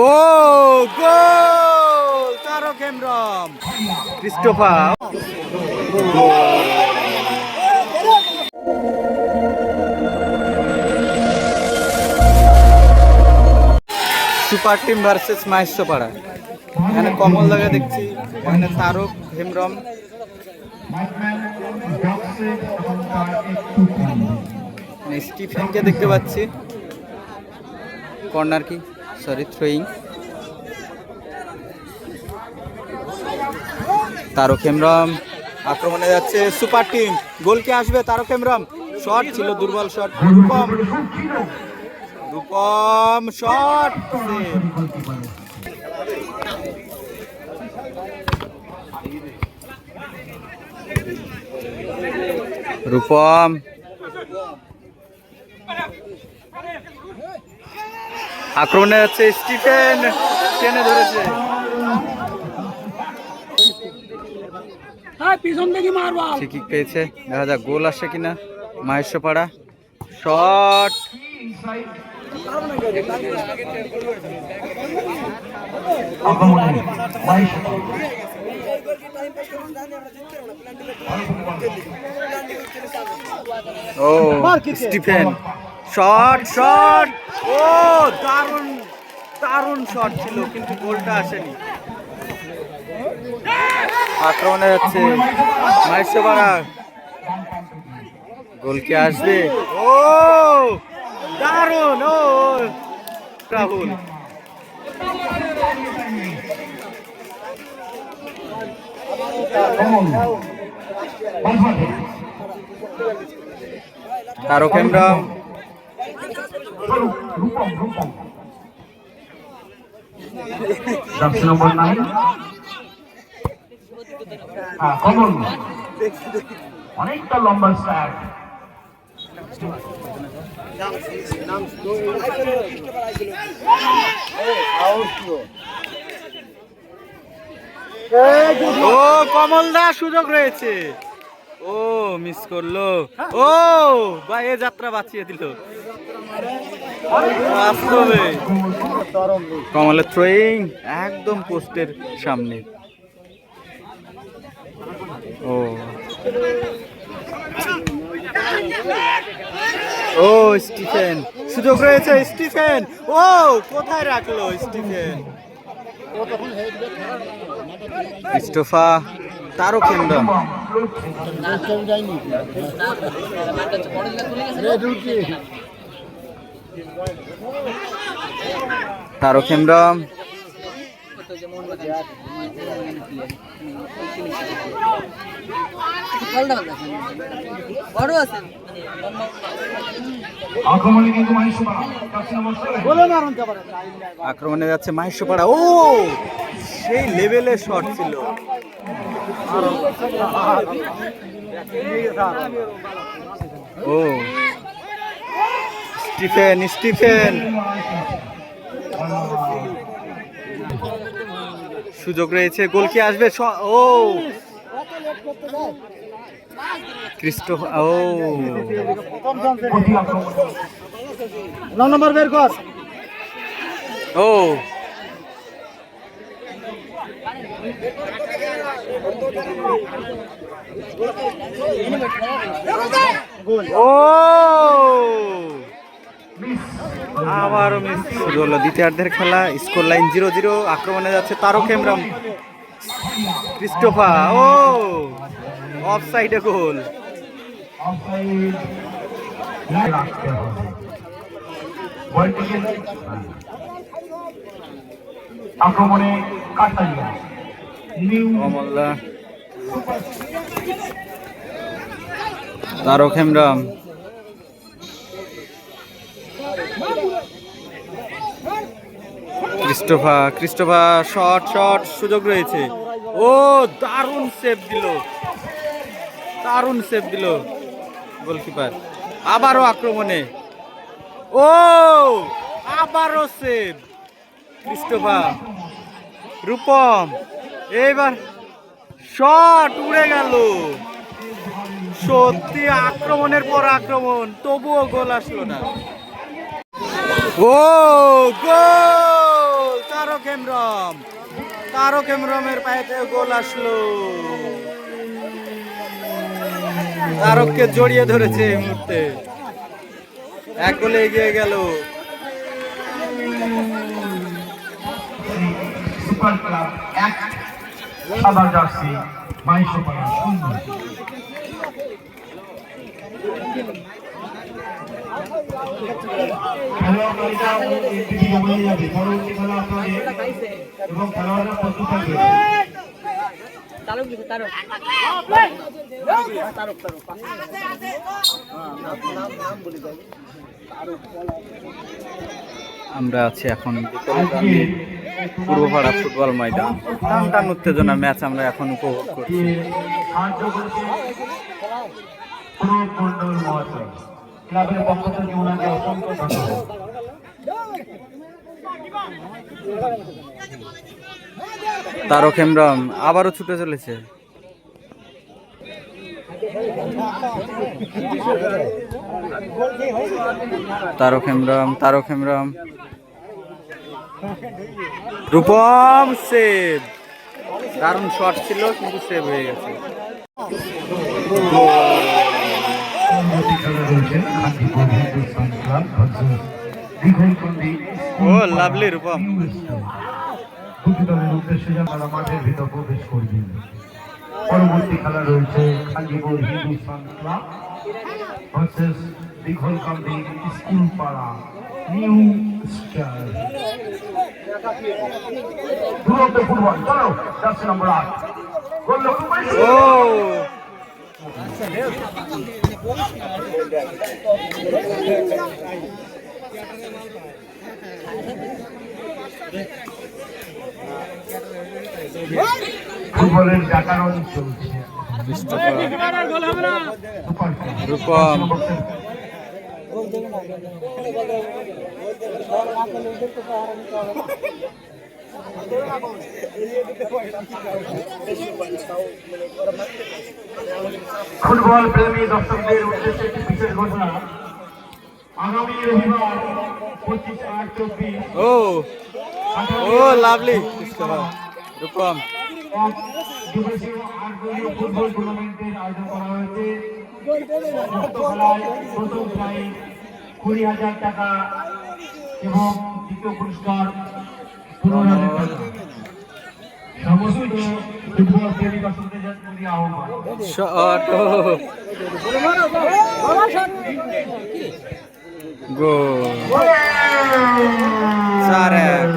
ও Tarak Hembram. Christopher super team versus Maheshwapara এখানে কমল লাগা দেখছি, এখানে তারক হেমব্রম। মানে স্টিফেনকে দেখতে পাচ্ছি। কর্নার কি? সরি থ্রোয়িং তারক হেমব্রম, আক্রমণে যাচ্ছে সুপার টিম। গোল কে আসবে? তারক হেমব্রম। শট ছিল, দুর্বল শট। রূপম রূপম শট। রূপম। আক্রমণে যাচ্ছে স্টিফেন টেনে ধরেছে। হ্যাঁ ঠিকই পেয়েছে। দেখা যাক গোল আসে কিনা মাহেশ্বপাড়া শট! ও স্টিফেন। Shot shot! ও দারুণ দারুণ শট ছিল কিন্তু গোলটা আসেনি। আক্রমণে যাচ্ছে মাহেশ্বপাড়া গোল কি আসবে? ও দারুণ ও রাহুল। তারক জার্সি নম্বর হ্যাঁ কমন অনেকটা লম্বা স্ট্যাক ও, কমল দা, সুযোগ রয়েছে। ও মিস করল। ও, বা এ যাত্রা বাঁচিয়ে দিল। কমলের থ্রোয়িং একদম পোস্টের সামনে। ও। ও, স্টিফেন। সুযোগ রয়েছে, স্টিফেন। ও, কোথায় রাখল স্টিফেন? ক্রিস্টোফা তারও কেন্দ্রম তারও কেন্দ্রম আক্রমণে কিন্তু মাহিসু জার্সি নম্বর সেভেন বলে মারুন তো পারে আক্রমণে যাচ্ছে মাহেশ্বপাড়া ও, সেই লেভেলের শট ছিল। ও। Stephen Stephen. সুযোগ রয়েছে গোল কি আসবে? স- ও। ক্রিস্টো ও। নম্বর বের কর। ও। ও। আবারও মিস শুরু হলো দ্বিতীয়ার্ধের খেলা। স্কোর লাইন জিরো জিরো আক্রমণে যাচ্ছে তারক হেমব্রম। ক্রিস্টোফা ও! অফ সাইডে গোল। আক্রমণে Tarak Hembrom. Christopher Christopher shot shot সুযোগ রয়েছে। ও, দারুণ সেভ দিল। দারুণ সেভ দিল গোলকিপার আবারও আক্রমণে। ও, আবারও সেভ ক্রিস্টোফা রূপম, এইবার শট উড়ে গেল। সত্যি আক্রমণের পর আক্রমণ, তবুও গোল আসলো না। ও গোল হেমরম তারক হেমরমের পায়েতে গোল আসলো। তারককে জড়িয়ে ধরেছে এই মুহূর্তে। এক গোলে এগিয়ে গেল। সুপার ক্লাব এক, সাদা জার্সি আমরা আছি এখন বিকেলগামী পূর্বপাড়া ফুটবল ময়দান। টান টান উত্তেজনা ম্যাচ আমরা এখন উপভোগ করছি। ক্লাবের পক্ষ থেকে ওনাকে অসংখ্য তারক হেমরম আবারও ছুটে চলেছে। তারক হেমরম তারক হেমরম রূপম সেভ দারুণ শট ছিল, কিন্তু সেভ হয়ে গেছে। পরবর্তী খেলা রয়েছে খাদিপুর হিন্দুস্তান ক্লাব ভার্সেস দীঘলকন্দি ও, lovely রূপম। দুটি দলের উদ্দেশ্যে যেন তারা মাঠের ভিতর প্রবেশ করবেন পরবর্তী খেলা রয়েছে Khadipur Hindustan club versus Dighalkandi school পাড়া নিউ স্টার। দুরন্ত ফুটবল চলো জার্সি নম্বর আট। গোল লক্ষ্য ও। ফুটবলের জাকারণ চলছে রূপম। ফুটবল প্রেমী দর্শকদের উদ্দেশ্যে একটি বিশেষ ঘোষণা। আগামী রবিবার পঁচিশ আট চব্বিশ ও। ও লাভলি রূপম। ফুটবল টুর্নামেন্টের আয়োজন করা হয়েছে। প্রথম প্রাইজ কুড়ি হাজার টাকা এবং দ্বিতীয় পুরস্কার পনেরো হাজার টাকা সমস্ত ফুটবল প্রেমী দর্শকদের আহ্বান। গোল চার এক